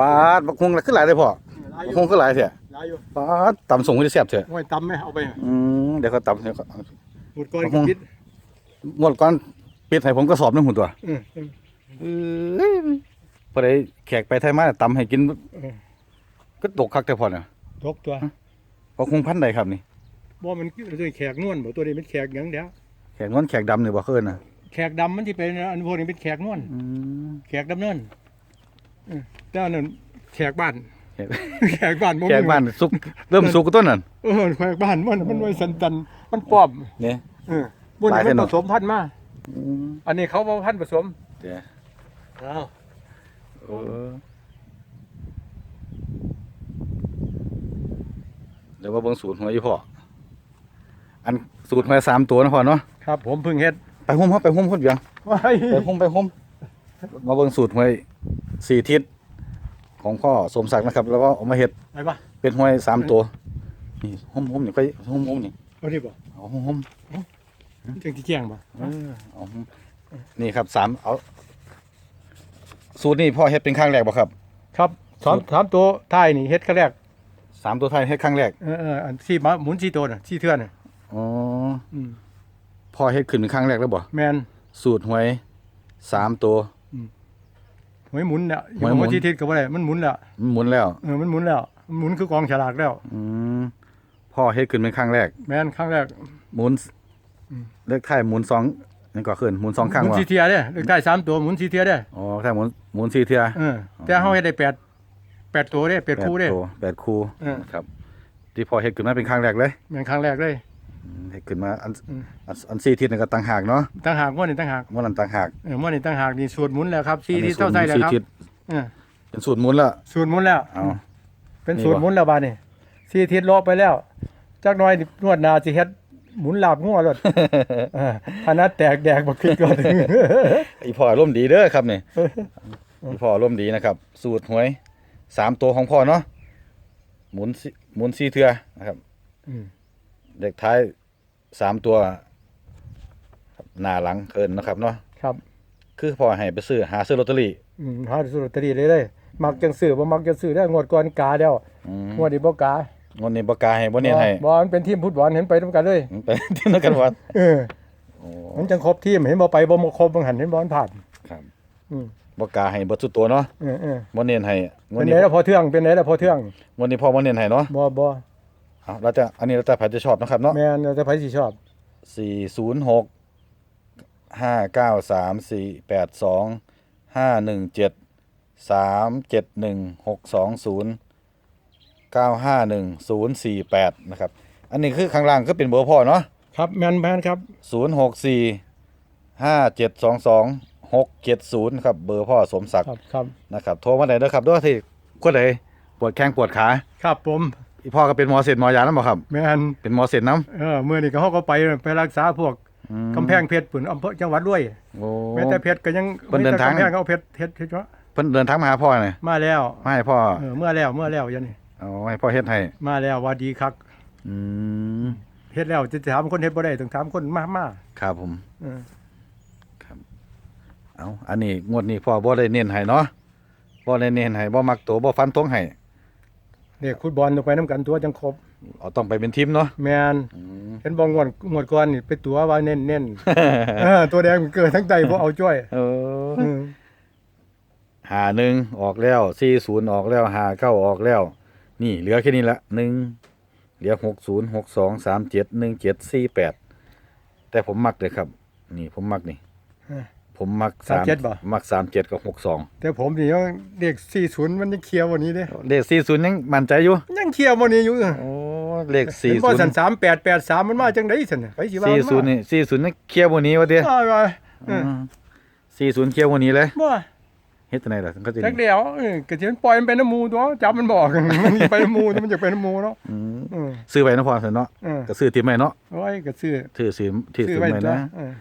ปาดบักฮุงขึ้นหลายเลยพ่อหลายบัอกฮุยู่งขึ้นหลายเถอะหลายอยู่ปาดตำส่งให้แซ่บเถอะห้วยตำไหมเอาไปอืมเดี๋ยวเขาตำเดี๋ยวเขาหมดก้อนบักก็หุ่งปิดงวดก่อนปิดให้ผมก็สอบหนึงหุ่นตัวเออเออ เอ้ยพอได้แขกไปไทยมาตำให้กิน เออ ก็ตกคักแต่พอเนี่ยตกตัวบักฮุงพันธุ์ใดครับนี่บ่มันตัวแขกนวลบ่ตัวนี้เป็นแขกหยังเดียวแขกงอนแขกดำนี่บ่เคยน่ะแขกดำมันที่เป็นอันพวกนี้เป็นแขกนวลอืมแขกดำเนินเออ แต่อันนั้นแขกบ้านแขกแขกบ้านบ่มีแขกบ้านสุกเริ่มสุกต้นนั่นเออแขกบ้านมันมันไว้สันตัน มันป้อมเนี่ย เออบุญหลายมัเส้นนเนผอะ สมพันธุ์มาอืมอันนี้เขาเอาพันธุ์ผสมเดี๋ยวอ้าวเออเดี๋ยวว่าเบิ่งสูตรหัวอยู่พ่ออันสูตรหัวสามตัวนะพ่อเนาะครับ ผมเพิ่งเฮ็ดไปหุ้มครับไปหุ้มพุ่นเบียงไว้ไปหุ้มไปหุ้มมาเบิ่งสูตรหวย สี่ทิศของพ่อสมศักดิ์นะครับ แล้วก็เอามาเฮ็ดไปปะเป็นหวยสามตัวนี่หุ้มหุ้มนี่ไปหุ้มหุ้มนี่เอาดิบ่เอาหุ้มหุ้มจังที่แจ้งบ่เออเอาหุ้มนี่ครับสามเอาสูตรนี่พ่อเฮ็ดเป็นครั้งแรกบ่ครับครับสามสามตัวท้ายนี่เฮ็ดครั้งแรกสามตัวไทายเฮ็ดครั้งแรกเออเอออันสี่มาหมุนสี่ตัวน่ะสี่เทื่อน่ะอ๋ออืมพ่อเฮ็ดขึ้นเป็นครั้งแรกแล้วบ่แมนสูตรหวยสามตัว หวยหมุนเนี่ยหวยหมุน ที่ทิศก็บ่ได้มันหมุนแล้วมันหมุนแล้วเออมันหมุนแล้วมันหมุนคือกองฉลากแล้ว อืมพ่อเฮ็ดขึ้นเป็นครั้งแรก แมนครั้งแรกหมุนอืมเลขท้ายหมุนสองนี่ก็ขึ้นหมุนสองครั้งหมุนว่ะสี่เทื่อเด้เลขใต้สามตัวหมุนสี่เทื่อเด้อ๋อถ้าหมุนหมุนสี่เทื่อเออแต่เฮาเฮ็ดได้แปดแปดตัวเด้แปดคู่เด้ตัวแปดคู่เออ ครับ ที่พอเฮ็ดขึ้นมาเป็นครั้งแรกเลย แม่นครั้งแรกเลย อืมเฮ็ดขึ้นมาอันอืมอันอันสี่ทิศนี่ก็ต่างหากเนาะต่างหากม่วนนี่ต่างหากมันนั่นต่างหากเออม่วนนี่ต่างหากนี่สูตรหมุนแล้วครับสี่อันนี้ที่เท่าใส่แล้วสี่ครับทิศเออเป็นสูตรหมุนแล้วสูตรหมุนแล้วเอา เป็นนี่สูตรบ่หมุนแล้วบาดนี่สี่ทิศรอบไปแล้วจักหน่อยนี่นวดหนาสิเฮ็ดหมุนลาบงัวรถเออพนัดแตกแดกบักคิดก่อน อีพ่ออารมณ์ดีเด้อครับนี่อีพ่ออารมณ์ดีนะครับ สูตรหวยสามตัวของพ่อเนาะหมุนสี่หมุนสี่เทื่อนะครับอืม เด็กท้าย สามตัวครับหน้าหลังเกินนะครับเนาะครับคือพ่อให้ไปซื้อหาซื้อลอตเตอรี่อืมหาสูตรลอตเตอรี่เลยเลยมักจังซื้อบ่มักจังซื้อได้งวดก่อนกาแล้วอืมงวดนี้บ่กางวดนี้บ่กล้าให้บ่เน้นให้บ่มันเป็นทีมฟุตบอลเห็นไปนํกันเลยไปที่นั่นกันวัดเออโอ้มันจังครบทีมเห็นบ่ไปบ่มาครบบ่หันเห็นบ่มันผ่าน ครับอืมบ่กล้าให้เบ่สุดตัวเนาะเออเออบ่เน้นให้งวเป็ดนนี้ไหนล่ะพอเทื่องเป็นไหนล่ะพอเทื่องงวดนี้พ่อบ่เน้นให้เนาะบ่บ่ เอาเราจะอันนี้เราจะผัดจะชอบนะครับเนาะแม่นแล้วแต่ไผสิชอบ406 593 482 517 371 620 951 048นะครับ อันนี้คือข้างล่างก็เป็นเบอร์พ่อเนาะครับแม่นแม่นครับ ศูนย์หกสี่ห้าเจ็ดสองสองหกเจ็ดศูนย์ครับเบอร์พ่อสมศักคดิ์รับครับนะครับโทรมาได้เด้อครับด้วยที่คนใดปวดแข้งปวดขา ครับผม อีพ่อก็เป็นหมอเสร็จหมอยาแล้วบ่ครับ แม่นเป็นหมอเสร็จน้เออมื้อนี้ก็เฮาก็ไปไปรักษาพวกำอืมกำแพงเพชรปุ่นอำเภอจังหวัดด้วยโอ้ แม้แต่เพชรก็ยังเพิ่นเดินทางแม้แต่กำแพงก็เอาเพชรเพชรเพชรวะเพิ่นเดินทางมาหาพ่อหน่อยมาแล้วมาให้พ่อเออเมื่อแล้วเมื่อแล้วยันนี่เอาให้พ่อเฮ็ดให้มาแล้วว่าดีคักอืมเฮ็ดแล้วจะถามคนเฮ็ดบ่ได้ต้องถามคนมามาครับผม เออเอาอันนี้งวดนี้พ่อบ่ได้เน้นให้เนาะบ่ได้เน้นให้บ่มักตัวบ่ฟันทงให้ เด็กฟุตบอลต้องไปนํกันตัวจังครบเอาต้องไปเป็นทีมเนาะแม่นอืม เห็นบ่งวดงวดก่อนนี่ไปตัวว่าเน้นๆเออตัวแดงเกิดทั้งใจบ่เอาจ้อยเออเออหาหนึ่งออกแล้วสี่ศูนย์ออกแล้วหาเก้าออกแล้ว นี่เหลือแค่นี้ละหนึ่งเหลือหกศูนย์หกสองสามเจ็ดหนึ่งเจ็ดสี่แปดแต่ผมมักเลยครับ นี่ผมมักนี่เออ ผมมักสามเจ็ดบ่ มักสามเจ็ดกับหกสองแต่ผมนี่ยังเด็ก40มันยังเคลียร์วันนี้เด้เลขสี่ศูนย์ยังมั่นใจอยู่ยังเคลียร์วันนี้อยู่โอ้เลขสี่เห็นศูบ่นย์สัน3883มันมาจังได๋ซั่นน่ะไปสิว่าสี่มัมาศูนย์นี่สี่ศูนย์นี่เคลียร์วันนี้วะเดียอ้าวว่าเออสี่ศูนย์เคลียร์วันนี้เลยบ่เฮ็ดจังไดล่ะก็จะจักเดียวเออก็สิมันปล่อยมันไปน้ำหมูตัวจับมันบอก มันไปน้ำหมูมันจะไปน้ำหมูเนาะอืมเออซื้อไว้นะพอเถอะเนาะเออก็ซื้อทีมไว้เนาะโอ้ยก็ซื้อถือซื้อถือซื้อซื้อไว้ไว้ตัวนะเออ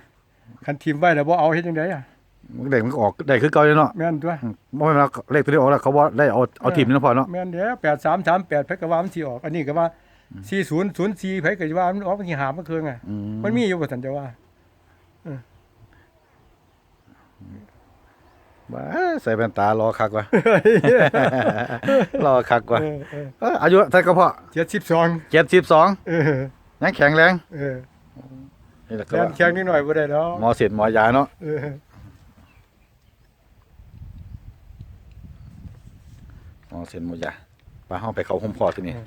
คันทีมไว้แล้วบ่เอาเฮ็ดจังไดอะเด็กมันก็ออกได้คือเก่าเลยเนาะแม่นตัวบ่แม่นว่าเลขตัวนี้ออกแล้วเขาบ่ได้เอาเอาทีมนี่นะพอเนาะแม่นเด้อ8338ไผก็ว่ามันสิออก อันนี้ก็ว่า4004ไผก็ว่ามันออกมันสิหามันคือไงอืมันมีอยู่บ่ซั่นจะว่าบ้าใส่แว่นตารอคักวะรอคักวะเออเออเอ้ออายุเท่ากับพ่อเจ็ดสิบสองเจ็ดสิบสองเออยังแข็งแรงเออ นี่แหละคแรรับงแข็งนิดหน่อยบ่ได้แล้วหมอเสร็จหมอยาเนาะเออหมอเสร็จหมอยาไปห้องไปเขาห้องพอที่นี่อืม